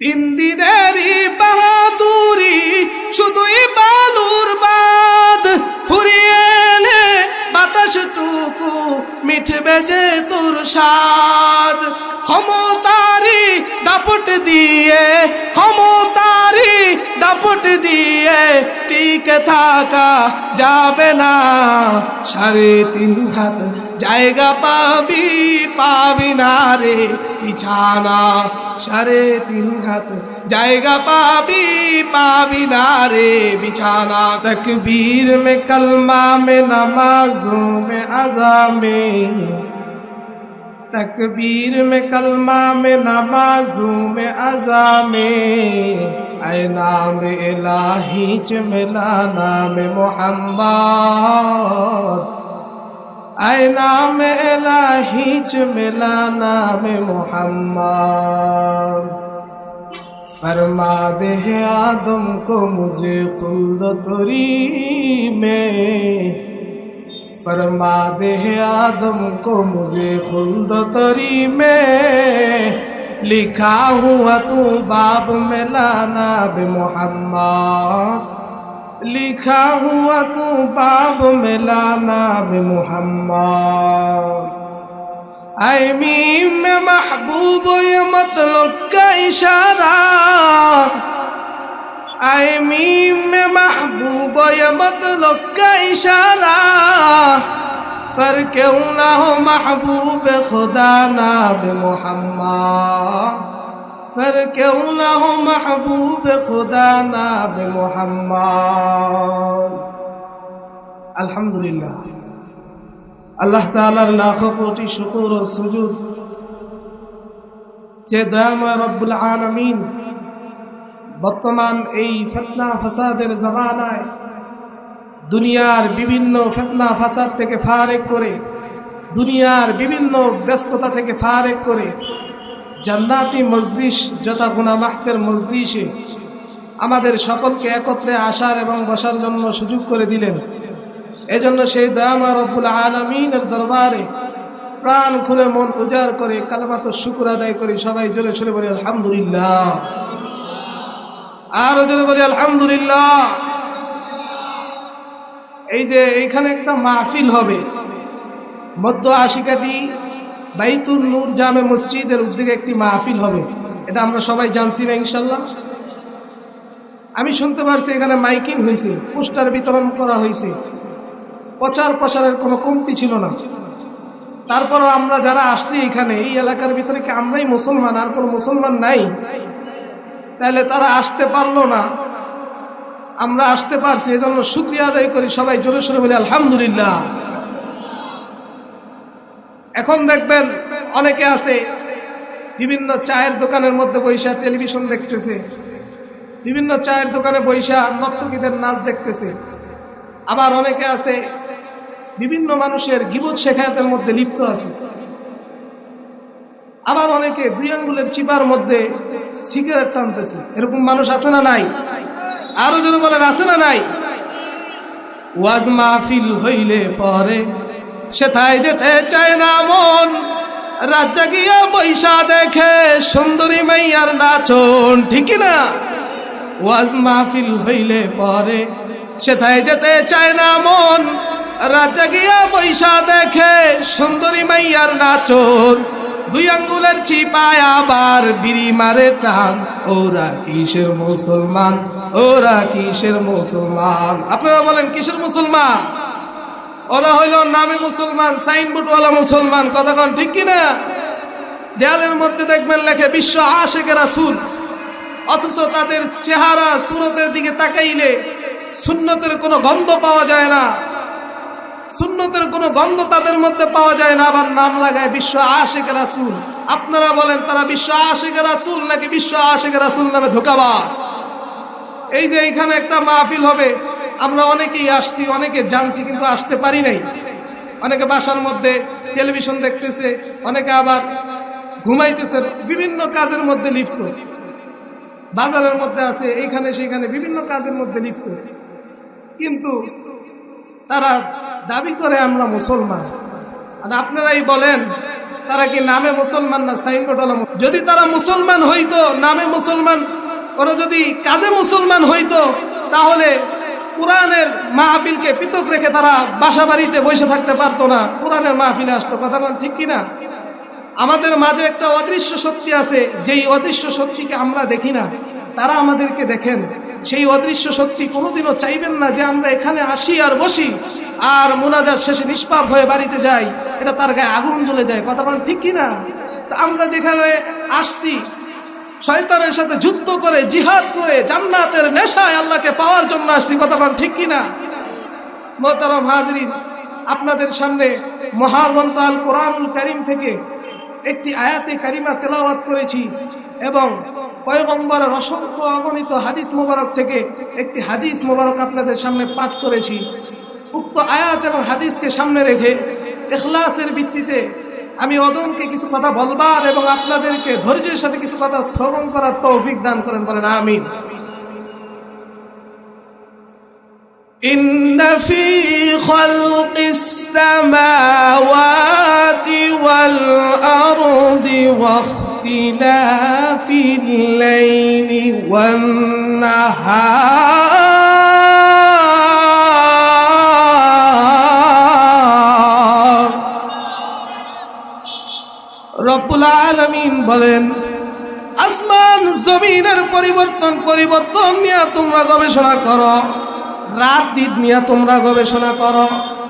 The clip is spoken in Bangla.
তিন দিনেরই বাহাদুরি, শুধুই বালুর বাদ ফুরিয়ে এলে বাতাসটুকু মিঠবে যে তোর স্বাদ। ক্ষমতারি দাপট দিয়ে দিয়ে টিকে থাকা যাবে না সাড়ে তিন হাত জায়গা পাবি পাবি না রে বিছানা সাড়ে তিন হাত জায়গা পাবি পাবি না রে বিছানা তকবীর में कलमा में नमाजों में अजा में तकबीर में कलमा में नमाजू में अजा में, ऐ नाम इलाही च मिला नाम मोहम्मद। ऐ नाम इलाही च मिला नाम मोहम्मद। फरमा दे आदम को मुझे खुल्द तुरी में फरमा दे आदम को मुझे खुल्द तरी में लिखा हुआ तू बाब में लाना बे मोहम्मद लिखा हुआ तू बाब में लाना बे मोहम्मद आई मीम में महबूब ये मतलब का इशारा আই মিম মাহবুব মতলব কা ইশারা। ফর কেউ না হো মাহবুব, খোদা না বে মোহাম্মদ। ফর কেউ না হো মাহবুব, খোদা না বে মোহাম্মদ। আলহামদুলিল্লাহ। আল্লাহ তালার লাখো কোটি শুকুর ও সুজুদ। যে দয়াময় রব্বুল আলমিন বর্তমান এই ফেতনা ফাসাদের জমানায় দুনিয়ার বিভিন্ন ফেতনা ফাসাদ থেকে ফারেক করে, দুনিয়ার বিভিন্ন ব্যস্ততা থেকে ফারেক করে জান্নাতি মজলিস, যথা গুনা মাহফের মজলিসে আমাদের সকলকে একত্রে আসার এবং বসার জন্য সুযোগ করে দিলেন। এজন্য সেই দামা রব্বুল আলমিনের দরবারে প্রাণ খুলে মন উজাড় করে কালমাত শুকুর আদায় করি, সবাই জোরে সরে বলি, আলহামদুলিল্লাহ। আরও জোরে বলি, আলহামদুলিল্লাহ। এই যে এইখানে একটা মাহফিল হবে। মধ্য আশিকাটি বাইতুল নূর জামে মসজিদের উদ্যোগে একটি মাহফিল হবে। এটা আমরা সবাই জানছি না, ইনশাল্লাহ। আমি শুনতে পারছি এখানে মাইকিং হয়েছে, পোস্টার বিতরণ করা হয়েছে। প্রচার প্রচারের কোনো কমতি ছিল না। তারপরও আমরা যারা আসছি এখানে, এই এলাকার ভিতরে কি আমরাই মুসলমান? আর কোনো মুসলমান নাই? তাহলে তারা আসতে পারল না। আমরা আসতে পারছি, এজন্য শুক্রিয়া আদায় করি সবাই জোরে সোরে বলি, আলহামদুলিল্লাহ। এখন দেখবেন অনেকে আছে, বিভিন্ন চায়ের দোকানের মধ্যে বৈশা টেলিভিশন দেখতেছে, বিভিন্ন চায়ের দোকানে বৈশা নর্তকীদের নাচ দেখতেছে। আবার অনেকে আছে, বিভিন্ন মানুষের গিবত শেখায়তের মধ্যে লিপ্ত আছে। আবার অনেকে দুই আঙ্গুলের চিপার মধ্যে সিগারেট টানতেছে। এরকম মানুষ আছে না নাই? আরও যেন বলেন, আছে না নাই? ওয়াজ মাহফিল হইলে পরে সেথায় যেতে চায় না মন। রাজ্যা গিয়া বৈশা দেখে সুন্দরী মাইয়ার নাচন ঠিকই না? ওয়াজ মাহফিল হইলে পরে সেথায় যেতে চায় না মন। রাজা গিয়া বৈশা দেখে সুন্দরী মাইয়ার নাচন দুই আঙ্গুলের চিপায় আবার বিড়ি মারে টান ওরা কিসের মুসলমান? ওরা কিসের মুসলমান? আপনারা বলেন, কিসের মুসলমান? ওরা হইল নামে মুসলমান, সাইনবোর্ডওয়ালা মুসলমান। কতক্ষণ ঠিক কিনা দেয়ালের মধ্যে দেখবেন লেখে, বিশ্ব আশেখ রাসুল। অথচ তাদের চেহারা সুরতের দিকে তাকাইলে সুন্নতের কোনো গন্ধ পাওয়া যায় না। সুন্নতের কোনো গন্ধ তাদের মধ্যে পাওয়া যায় না, আবার নাম লাগায় বিশ্ব আশেখ রাসুল। আপনারা বলেন, তারা বিশ্ব আশেখ রাসুল নাকি বিশ্ব আশেখ রাসুল নামে ধোকাবা এই যে এখানে একটা মাহফিল হবে, আমরা অনেকেই আসছি, অনেকে জানছি, কিন্তু আসতে পারি নাই। অনেকে বাসার মধ্যে টেলিভিশন দেখতেছে, অনেকে আবার ঘুমাইতেছে, বিভিন্ন কাজের মধ্যে লিপ্ত। বাজারের মধ্যে আছে, এইখানে সেইখানে বিভিন্ন কাজের মধ্যে লিপ্ত। কিন্তু তারা দাবি করে আমরা মুসলমান। আর আপনারাই বলেন, তারা কি নামে মুসলমান না সাইনবোর্ড যদি তারা মুসলমান হইতো, নামে মুসলমান, ওরা যদি কাজে মুসলমান হইতো, তাহলে কোরআনের মাহফিলকে পৃথক রেখে তারা বাসা বাড়িতে বসে থাকতে পারতো না। কোরআনের মাহফিলে আসতো, কথা বল ঠিক কিনা? আমাদের মাঝে একটা অদৃশ্য শক্তি আছে, যেই অদৃশ্য শক্তিকে আমরা দেখি না, তারা আমাদেরকে দেখেন। সেই অদৃশ্য শক্তি কোনোদিনও চাইবেন না যে আমরা এখানে আসি আর বসি। আর মোনাজার শেষে নিষ্পাপ হয়ে বাড়িতে যাই, এটা তার গায়ে আগুন জ্বলে যায়। কথা বলেন ঠিক কিনা? আমরা যেখানে আসছি, শয়তানের সাথে যুদ্ধ করে, জিহাদ করে, জান্নাতের নেশায় আল্লাহকে পাওয়ার জন্য আসছি। কথা বলেন ঠিক কিনা? মোহতারাম হাজরিন, আপনাদের সামনে মহাগ্রন্থ আল কোরআনুল করিম থেকে একটি আয়াতে কারিমা তেলাওয়াত করেছি এবং পয়গম্বরের অসংখ্য অগণিত হাদিস মোবারক থেকে একটি হাদিস মোবারক আপনাদের সামনে পাঠ করেছি উক্ত আয়াত এবং হাদিসকে সামনে রেখে এখলাসের ভিত্তিতে আমি অদমকে কিছু কথা বলবার এবং আপনাদেরকে ধৈর্যের সাথে কিছু কথা শ্রবণ করার তৌফিক দান করেন বলেন আমিন إن في خلق السماوات والأرض واختلاف الليل والنهار রব্বুল আলমিন বলেন আসমান জমিনের পরিবর্তন পরিবর্তন নিয়ে তোমরা গবেষণা করো রাত দিন নিয়ে তোমরা গবেষণা করো